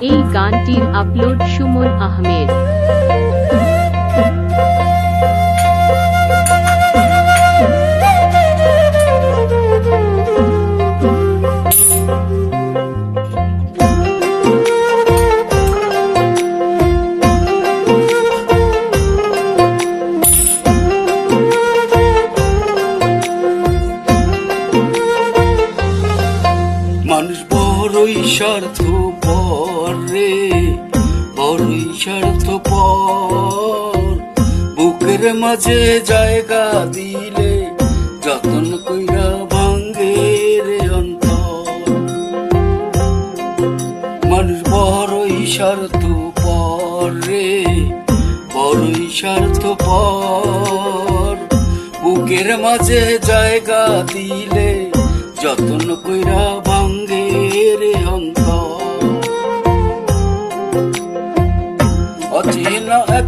এই গানটির আপলোড সুমন আহমেদ। মানুষ বড়ই স্বার্থ পর রে পর বুকের মাঝে জায়গা দিলে যতন কইরা ভাঙ্গে রে অন্তর। মানুষ বড়ই স্বার্থ পর রে, বড়ই পর বুকের মাঝে জায়গা দিলে যতন কইরা ভাঙ্গে রে অন্তর।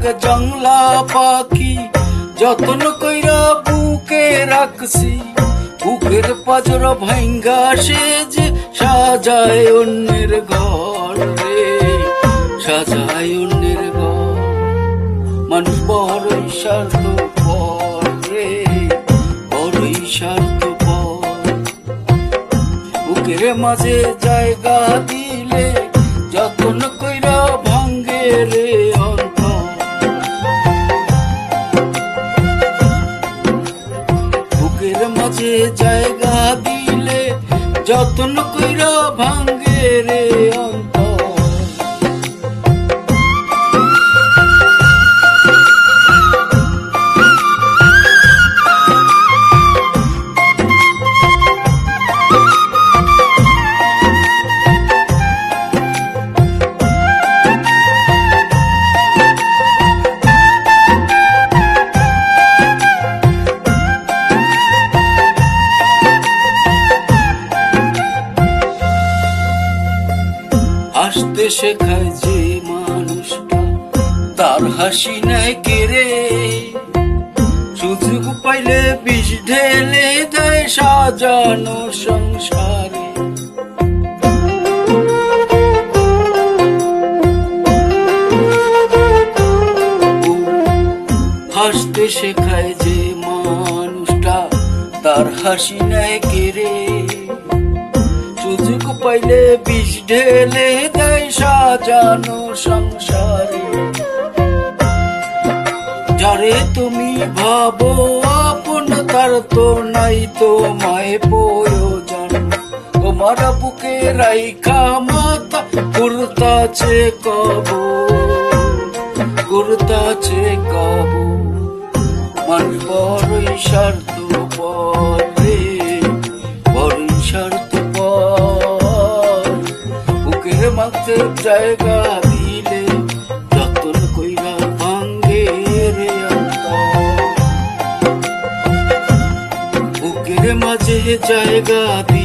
এক জংলা পাখি, যতন কইরা বুকে রাখছি। বুকের পাজর ভাঙ্গা সে যে সাজায় অন্যের ঘর রে, সাজায় অন্যের ঘর। মানুষ বড়ই স্বার্থ পর রে, বড়ই স্বার্থ পর বুকের মাঝে জায়গা দিলে, যতন কইরা ভাঙ্গে রে বুকের মাঝে জায়গা দিলে যতন কইরা ভাঙ্গে রে অন্তর। হাসতে শেখায় যে মানুষটা। তার হাসি নেয় কেড়ে সুযোগ পাইলে বিষ ঢেলে দেয় সাজানো সংসারে। হাসতে শেখায় যে মানুষটা, তার হাসি নেয় কেড়ে পাইলে বিষ ঢেলে দেয় সাজানো সংসারে। যারে তুমি ভাবো, আপন তার তো নাই তো মায় প্রয়োজন। তোমার বুকে রাইখা মাথা গুরতাছে কব। গুরতাছে কব। মানুষ বড়ই স্বার্থ মাঝে জায়গা দিলে যতন কইরা ভাঙ্গে রে। বুকের মাঝে জায়গা দিলে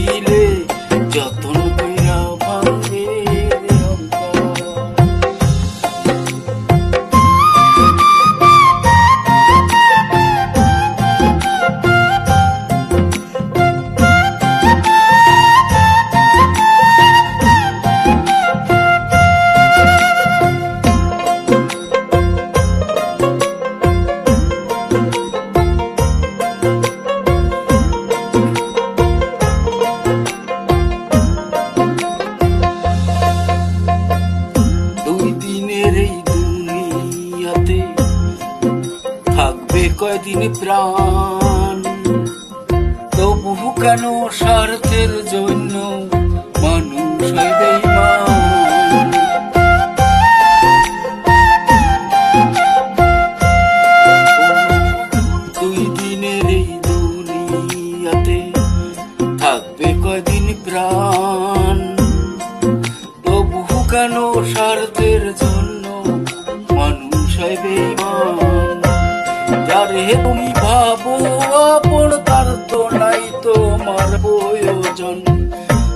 কয়দিন প্রাণ। তবু কেন স্বার্থের জন্য মানুষ? দুই দিনের এই দুনিয়াতে থাকবে কয়দিন প্রাণ। তবু কেন স্বার্থের জন্য মানুষ হয় যারে তুমি ভাবো আপন তার তো নাই তোমার প্রয়োজন।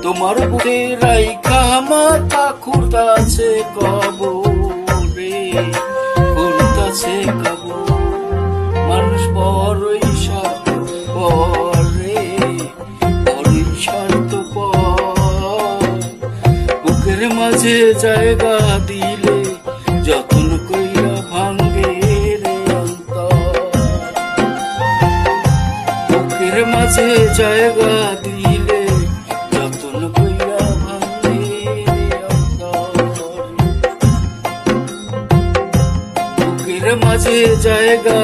তোমার বুকে রাইখা মাথা খুঁড়তাছে কব রে খুঁড়তাছে কব। মানুষ বড়ই স্বার্থ পরে, বড়ই স্বার্থ পর। বুকের মাঝে জায়গা দিলে মাঝে জায়গা দিলে যতন কইরা ভাঙলি বুকের মাঝে জায়গা